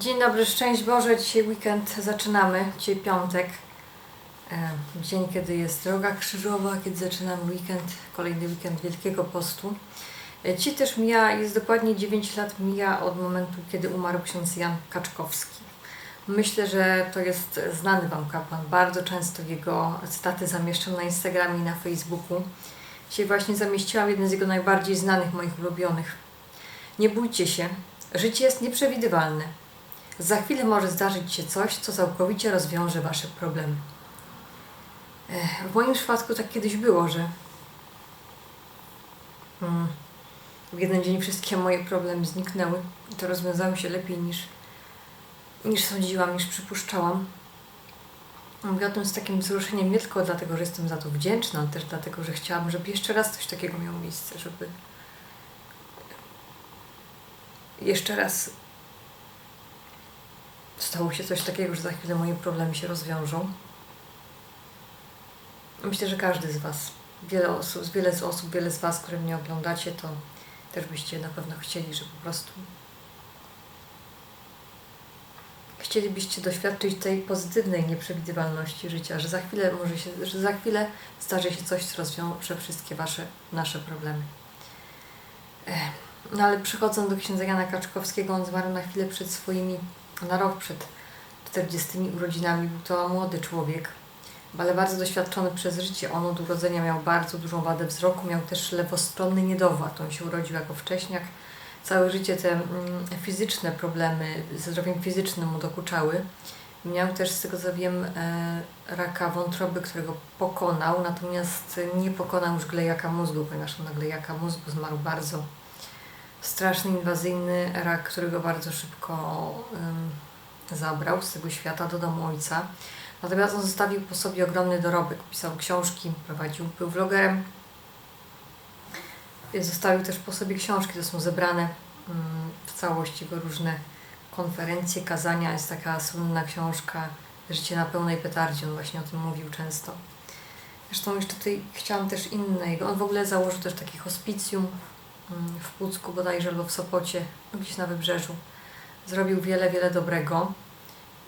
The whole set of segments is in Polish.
Dzień dobry, szczęść Boże. Dzisiaj weekend zaczynamy. Dzisiaj piątek. E, Dzień, kiedy jest droga krzyżowa, kiedy zaczynamy weekend, kolejny weekend Wielkiego Postu. E, Dzisiaj też mija, jest dokładnie 9 lat mija od momentu, kiedy umarł ksiądz Jan Kaczkowski. Myślę, że to jest znany Wam kapłan. Bardzo często jego cytaty zamieszczam na Instagramie i na Facebooku. Dzisiaj właśnie zamieściłam jeden z jego najbardziej znanych, moich ulubionych. Nie bójcie się, życie jest nieprzewidywalne. Za chwilę może zdarzyć się coś, co całkowicie rozwiąże Wasze problemy. W moim przypadku tak kiedyś było, że mm, w jeden dzień wszystkie moje problemy zniknęły i to rozwiązały się lepiej niż, niż sądziłam, niż przypuszczałam. Mówię o tym z takim wzruszeniem nie tylko dlatego, że jestem za to wdzięczna, ale też dlatego, że chciałabym, żeby jeszcze raz coś takiego miało miejsce, żeby jeszcze raz stało się coś takiego, że za chwilę moje problemy się rozwiążą. Myślę, że każdy z Was, wiele osób, wiele z osób, wiele z Was, które mnie oglądacie, to też byście na pewno chcieli, że po prostu chcielibyście doświadczyć tej pozytywnej nieprzewidywalności życia, że za chwilę może się, że za chwilę zdarzy się coś, co rozwiąże wszystkie Wasze, nasze problemy. No ale przychodząc do księdza Jana Kaczkowskiego, on zmarł na chwilę przed swoimi, na rok przed 40 urodzinami. Był to młody człowiek, ale bardzo doświadczony przez życie. On od urodzenia miał bardzo dużą wadę wzroku, miał też lewostronny niedowład. On się urodził jako wcześniak. Całe życie te mm, fizyczne problemy ze zdrowiem fizycznym mu dokuczały. Miał też, z tego co wiem, e, raka wątroby, którego pokonał, natomiast nie pokonał już glejaka mózgu, ponieważ on na glejaka mózgu zmarł bardzo straszny, inwazyjny rak, którego bardzo szybko ym, zabrał z tego świata do domu ojca. Natomiast on zostawił po sobie ogromny dorobek. Pisał książki, prowadził, był vlogerem. Zostawił też po sobie książki, to są zebrane w całości jego różne konferencje, kazania. Jest taka słynna książka Życie na pełnej petardzie, on właśnie o tym mówił często. Zresztą jeszcze tutaj chciałam też innego. On w ogóle założył też takie hospicjum w Pucku bodajże albo w Sopocie, no gdzieś na wybrzeżu. Zrobił wiele, wiele dobrego.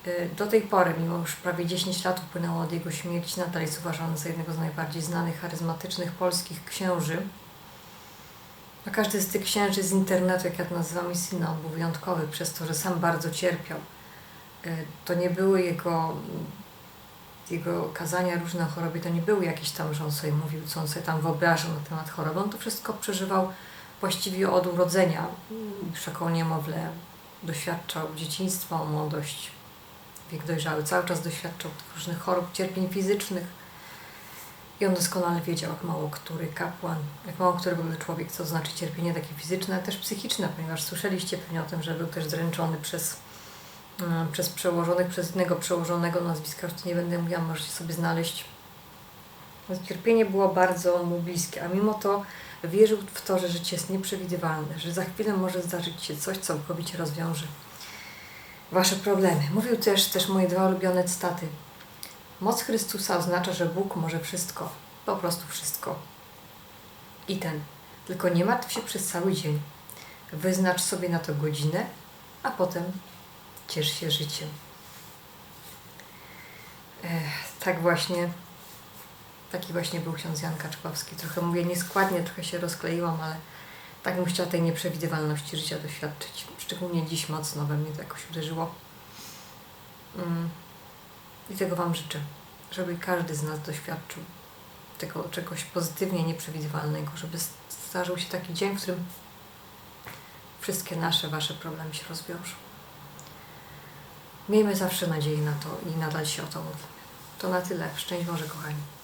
Y, Do tej pory, mimo już prawie 10 lat upłynęło od jego śmierci, nadal jest uważany za jednego z najbardziej znanych, charyzmatycznych polskich księży. A każdy z tych księży z internetu, jak ja to nazywam, jest inny. On był wyjątkowy przez to, że sam bardzo cierpiał. Y, To nie były jego, jego kazania różne o chorobie, to nie były jakieś tam, że on sobie mówił, co on sobie tam wyobrażał na temat choroby. On to wszystko przeżywał właściwie od urodzenia. Jako niemowlę doświadczał dzieciństwa, młodość, wiek dojrzały. Cały czas doświadczał różnych chorób, cierpień fizycznych. I on doskonale wiedział, jak mało który kapłan, jak mało który ogóle człowiek, co znaczy cierpienie takie fizyczne, ale też psychiczne, ponieważ słyszeliście pewnie o tym, że był też zręczony przez, mm, przez przełożonych, przez innego przełożonego, nazwiska już nie będę mówiła, możecie sobie znaleźć. Więc Cierpienie było bardzo mu bliskie, a mimo to wierzył w to, że życie jest nieprzewidywalne, że za chwilę może zdarzyć się coś, co całkowicie rozwiąże Wasze problemy. Mówił też, też moje dwa ulubione cytaty. Moc Chrystusa oznacza, że Bóg może wszystko, po prostu wszystko. I ten, tylko nie martw się przez cały dzień. Wyznacz sobie na to godzinę, a potem ciesz się życiem. Ech, tak właśnie, taki właśnie był ksiądz Jan Kaczkowski. Trochę mówię nieskładnie, trochę się rozkleiłam, ale tak bym chciała tej nieprzewidywalności życia doświadczyć. Szczególnie dziś mocno we mnie to jakoś uderzyło. Mm. I tego Wam życzę, żeby każdy z nas doświadczył tego czegoś pozytywnie nieprzewidywalnego, żeby zdarzył się taki dzień, w którym wszystkie nasze, Wasze problemy się rozwiążą. Miejmy zawsze nadzieję na to i nadal się o to módlmy. To na tyle. Szczęść Boże, kochani.